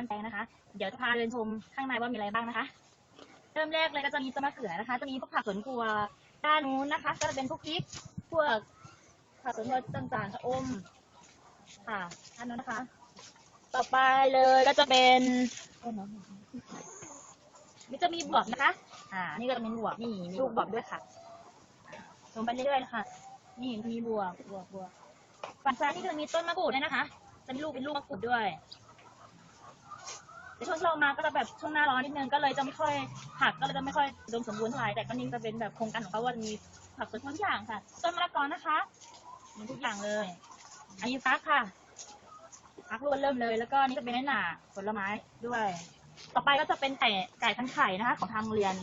เรียนบ้านแตงนะคะ เดี๋ยวจะพาเดินชมข้างในว่ามีอะไรบ้างนะคะ เริ่มแรกเลยก็จะมีต้นมะเขือนะคะ จะมีพวกผักสวนครัวด้านนู้นนะคะ ก็จะเป็นพวกพริก พวกผักสวนครัวต่างๆชะอม ค่ะด้านนู้นนะคะ ต่อไปเลยก็จะเป็นนี่จะมีบวบนะคะ อ่า นี่ก็จะเป็นบวบนี่มีลูกบวบด้วยค่ะลงไปเรื่อยๆค่ะ นี่มีบวบบวบบวบฝั่งซ้ายนี่ก็จะมีต้นมะกรูดด้วยนะคะ จะมีลูกเป็นลูกมะกรูดด้วย ช่วงที่เรามาก็จะแบบช่วงหน้าร้อนนิดนึงก็เลยจะไม่ค่อยผักก็เลยจะไม่ค่อยอุดมสมบูรณ์เท่าไหร่แต่ก็นี่จะเป็นแบบโครงการของเขาว่ามีผักสวนครัวทุกอย่างค่ะ ต้นมะละกอนะคะมีทุกอย่างเลย อันนี้ฟักค่ะฟักล้วนเริ่มเลย แล้วก็นี่ก็เป็นน้หนาผลไม้ด้วย ต่อไปก็จะเป็นไก่ไก่พันไข่นะคะ ของทางโรงเรียน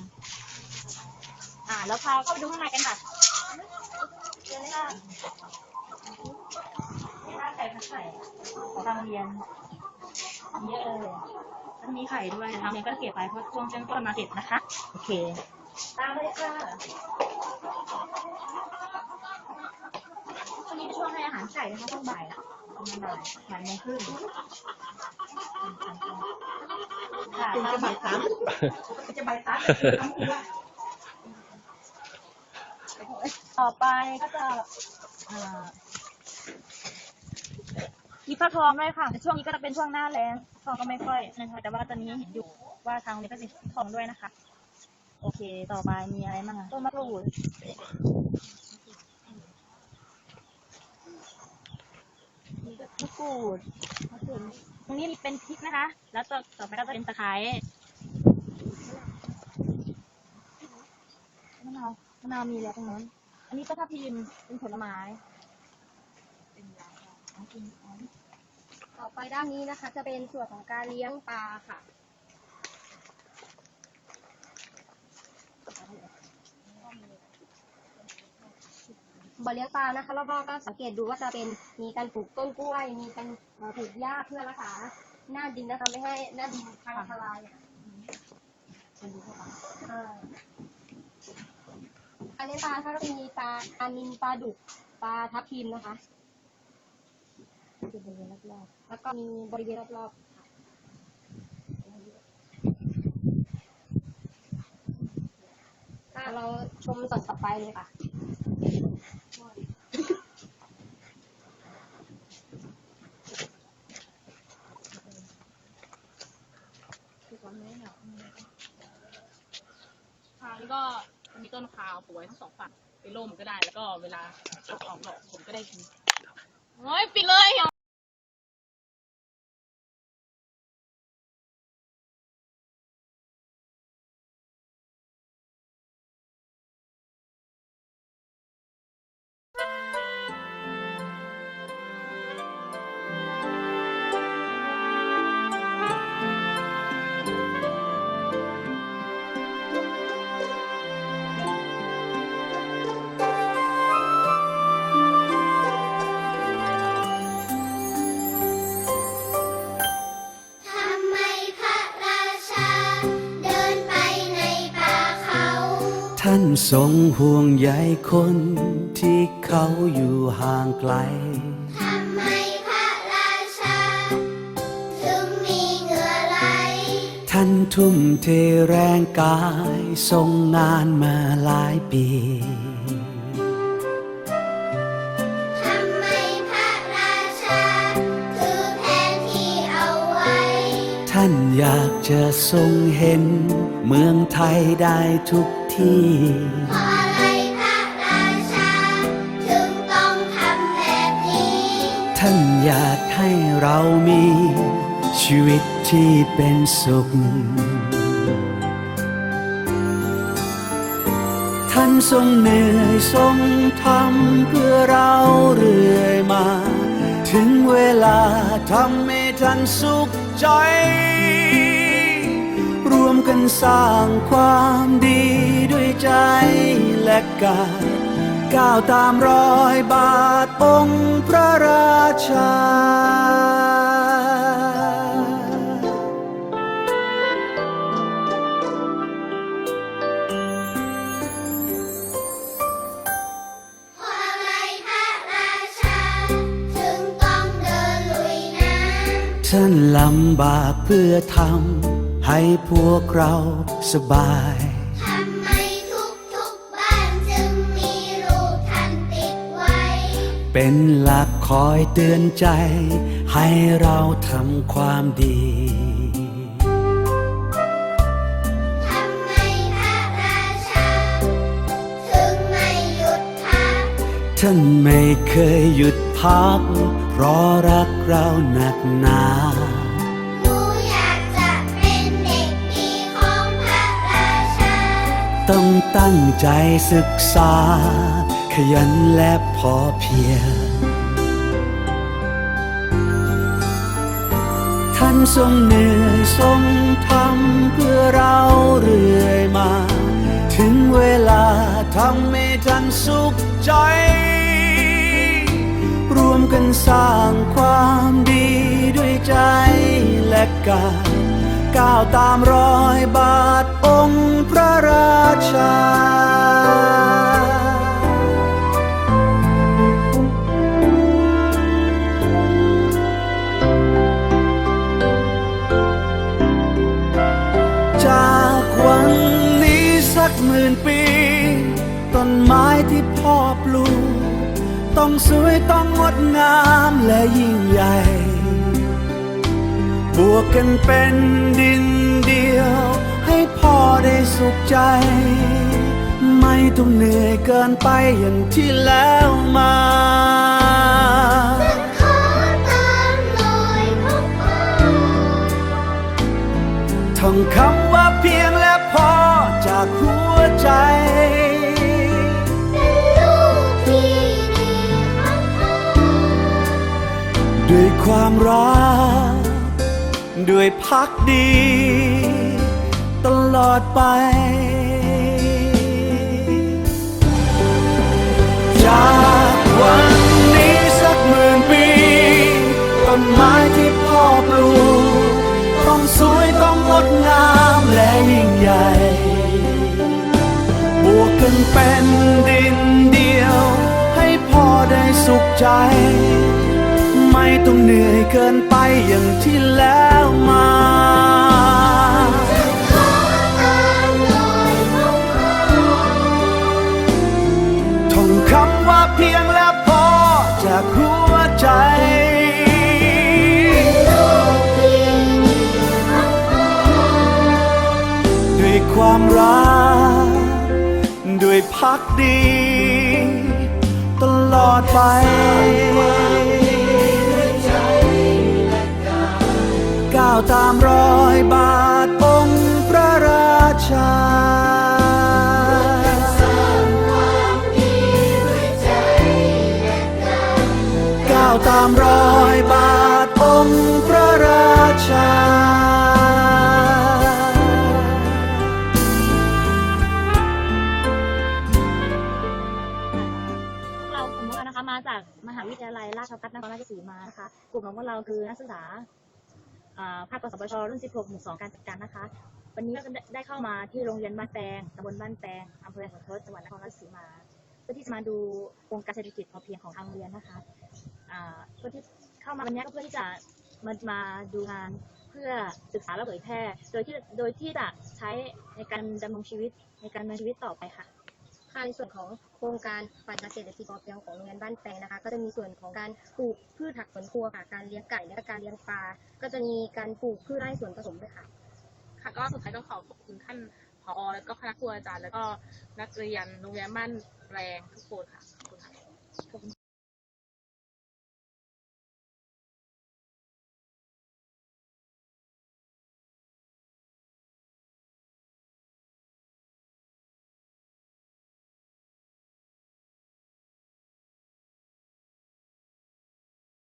อ่า แล้วพาเข้าไปดูข้างในกันค่ะเชิญเลยค่ะนี่ค่ะไก่พันไข่ของทางโรงเรียนเยอะเลย แล้วมีไข่ด้วยทางโรงเรียนก็เก็บไปเพราะช่วงเช้าก็มาเก็บนะคะ โอเค ตามไปเลยค่ะช่วงนี้เป็นช่วงให้อาหารไก่นะคะช่วงบ่ายอะประมาณบ่ายบ่ายโมงครึ่งค่ะเป็นตามจะไปบ่ายสามจะบ่ายสามทำครัวต่อไปก็จะอ่ามีปลาทองด้วยค่ะแต่ช่วงนี้ก็จะเป็นช่วงหน้าแล้ง ทอก็ไม่ค่อยนะคะแต่ว่าตอนนี้เห็นอยู่ว่าทางนี้ก็จะมีทองด้วยนะคะ โอเค ต่อไปมีอะไรบ้างต้นมะกรูดมีมะกรูดมะกรูดตรงนี้มีเป็นพริกนะคะ แล้วต่อต่อไปก็จะเป็นตะไคร้มะนาวมะนาวมีแล้วตรงนั้น อันนี้ก็ทับทิมเป็นผลไม้ ต่อไปด้านนี้นะคะจะเป็นส่วนของการเลี้ยงปลาค่ะ บ่อเลี้ยงปลานะคะรอบๆก็สังเกตดูว่าจะเป็นมีการปลูกต้นกล้วย มีการปลูกหญ้าเพื่อรักษาหน้าดินนะคะไม่ให้หน้าดินพังทลายค่ะอ่อการเลี้ยงปลานะคะก็มีปลาปลานิลปลาดุกปลาทับทิมนะคะ บริเวณรอบๆ แล้วก็มีบริเวณรอบๆค่ะอะเราชมส่วนต่อไปเลยค่ะ ทางนี้ก็จะมีต้นมะพร้าวปลูกไว้ทั้งสองฝั่งเป็นร่มก็ได้แล้วก็เวลาออกดอกผมก็ได้กินโอ้ยปิดเลย ท่านทรงห่วงใยคนที่เขาอยู่ห่างไกล ทำไมพระราชา ถึงมีเหงื่อไหล ท่านทุ่มเทแรงกายทรงงานมาหลายปี ทำไมพระราชา ถือแผนที่เอาไว้ ท่านอยากจะทรงเห็น เมืองไทยได้ทุก ที่เพราะอะไรพระราชา ถึงต้องทำแบบนี้ ท่านอยากให้เรามี ชีวิตที่เป็นสุข ท่านทรงเหนื่อยทรงทำเพื่อเราเรื่อยมา ถึงเวลาทำให้ท่านสุขใจ รวมกันสร้างความดีด้วยใจและกายก้าวตามรอยบาทองค์พระราชาเพราะอะไรพระราชาถึงต้องเดินลุยน้ำท่านลำบากเพื่อทำ ให้พวกเราสบายทำไมทุกทุกๆบ้านจึงมีรูปท่านติดไว้ เป็นหลักคอยเตือนใจ ให้เราทำความดีทำไมพระราชาถึงไม่หยุดพักท่านไม่เคยหยุดพักเพราะรักเราหนักหนา ต้องตั้งใจศึกษา ขยันและพอเพียงท่านทรงเหนื่อยทรงทำเพื่อเราเรื่อยมา ถึงเวลาทำให้ท่านสุขใจ รวมกันสร้างความดีด้วยใจและกาย ก้าวตามรอยบาทองค์พระราชา จากวันนี้สักหมื่นปี ต้นไม้ที่พ่อปลูก ต้องสวยต้องงดงามและยิ่งใหญ่ บวกกันเป็นดินเดียว ให้พ่อได้สุขใจ ไม่ต้องเหนื่อยเกินไปอย่างที่แล้วมาขอตามรอยของพ่อท่องคำว่าเพียงและพอจากหัวใจเป็นลูกที่ดีของพ่อด้วยความรัก ด้วยพักดี ตลอดไป จากวันนี้สักหมื่นปี ต้นไม้ที่พ่อปลูก ต้องสวยต้องงดงามและยิ่งใหญ่ บวกกันเป็นดินเดียว ให้พ่อได้สุขใจ ต้องเหนื่อยเกินไปอย่างที่แล้วมาท่องคำว่าเพียงและพอจากหัวใจลูกที่ดีของพ่อด้วยความรักด้วยพักดี ตลอดไป ตามรอยบาทองค์พระราชาก้าวตามรอยบาทองค์พระราชาพวกเรากลุ่มพวกเรานะคะมาจากมหาวิทยาลัยราชภัฏนครราชสีมานะคะกลุ่มของพวกเราคือนักศึกษา ภาคกสปชรุ่น 16 หมู่ 2 การจัดการนะคะ วันนี้ก็ได้เข้ามาที่โรงเรียนบ้านแปงตำบลบ้านแปงอำเภอหัวทศจังหวัดนครราชสีมา เพื่อที่จะมาดูโครงการเศรษฐกิจพอเพียงของทางเรียนนะคะเพื่อที่เข้ามาวันนี้ก็เพื่อที่จะมามาดูงานเพื่อศึกษาและเผยแพร่ โดยที่โดยที่จะใช้ในการดำรงชีวิตในการดำเนินชีวิตต่อไปค่ะ ค่ะในส่วนของโครงการปรัชญาเศรษฐกิจพอเพียงของโรงเรียนบ้านแปงนะคะ ก็จะมีส่วนของการปลูกพืชผักสวนครัวค่ะการเลี้ยงไก่และการเลี้ยงปลาก็จะมีการปลูกพืชไร่สวนผสมด้วยค่ะ ค่ะก็สุดท้ายต้องขอขอบคุณท่านผอแล้วก็คณะครูอาจารย์ แล้วก็นักเรียนโรงเรียนบ้านแปงทุกคนค่ะ